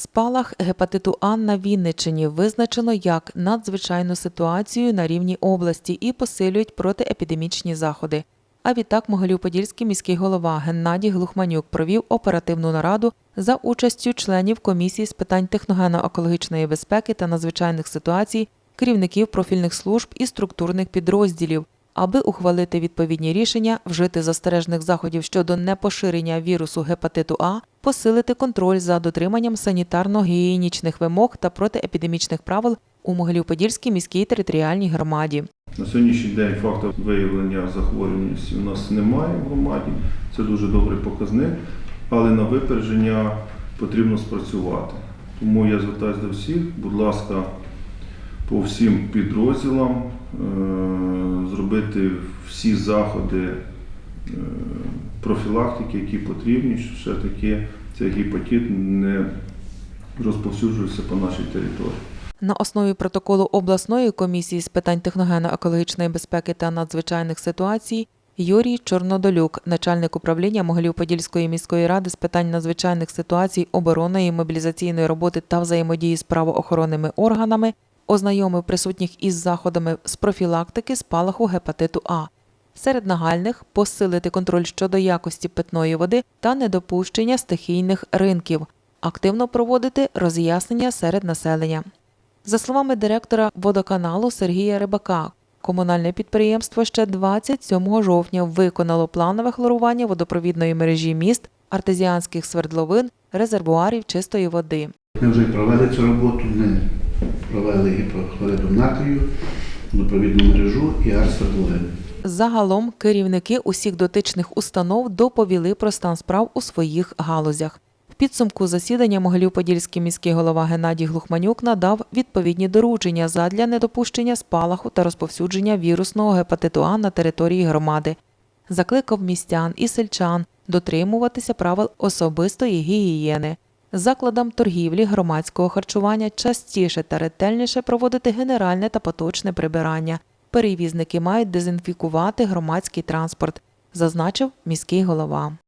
Спалах гепатиту А на Вінниччині визначено як надзвичайну ситуацію на рівні області і посилюють протиепідемічні заходи. А відтак Могилів-Подільський міський голова Геннадій Глухманюк провів оперативну нараду за участю членів комісії з питань техногенно-екологічної безпеки та надзвичайних ситуацій, керівників профільних служб і структурних підрозділів, аби ухвалити відповідні рішення, вжити застережних заходів щодо непоширення вірусу гепатиту А, посилити контроль за дотриманням санітарно-гігієнічних вимог та протиепідемічних правил у Могилів-Подільській міській територіальній громаді. На сьогоднішній день факту виявлення захворюваності у нас немає в громаді. Це дуже добрий показник, але на випередження потрібно спрацювати. Тому я звертаюся до всіх, будь ласка, по всім підрозділам е, зробити всі заходи е, профілактики, які потрібні, щоб все-таки цей гепатит не розповсюджувався по нашій території. На основі протоколу обласної комісії з питань техногенно-екологічної безпеки та надзвичайних ситуацій Юрій Чорнодолюк, начальник управління Могилів-Подільської міської ради з питань надзвичайних ситуацій, оборонної, мобілізаційної роботи та взаємодії з правоохоронними органами, ознайомив присутніх із заходами з профілактики спалаху гепатиту А. Серед нагальних посилити контроль щодо якості питної води та недопущення стихійних ринків, активно проводити роз'яснення серед населення. За словами директора водоканалу Сергія Рибака, комунальне підприємство ще 27 жовтня виконало планове хлорування водопровідної мережі міст, артезіанських свердловин, резервуарів чистої води. Ми вже провели цю роботу, ми провели гіпохлоридом натрію, водопровідну мережу і арсвердловин. Загалом керівники усіх дотичних установ доповіли про стан справ у своїх галузях. В підсумку засідання Могилів-Подільський міський голова Геннадій Глухманюк надав відповідні доручення задля недопущення спалаху та розповсюдження вірусного гепатиту А на території громади. Закликав містян і сельчан дотримуватися правил особистої гігієни. Закладам торгівлі громадського харчування частіше та ретельніше проводити генеральне та поточне прибирання. Перевізники мають дезінфікувати громадський транспорт, зазначив міський голова.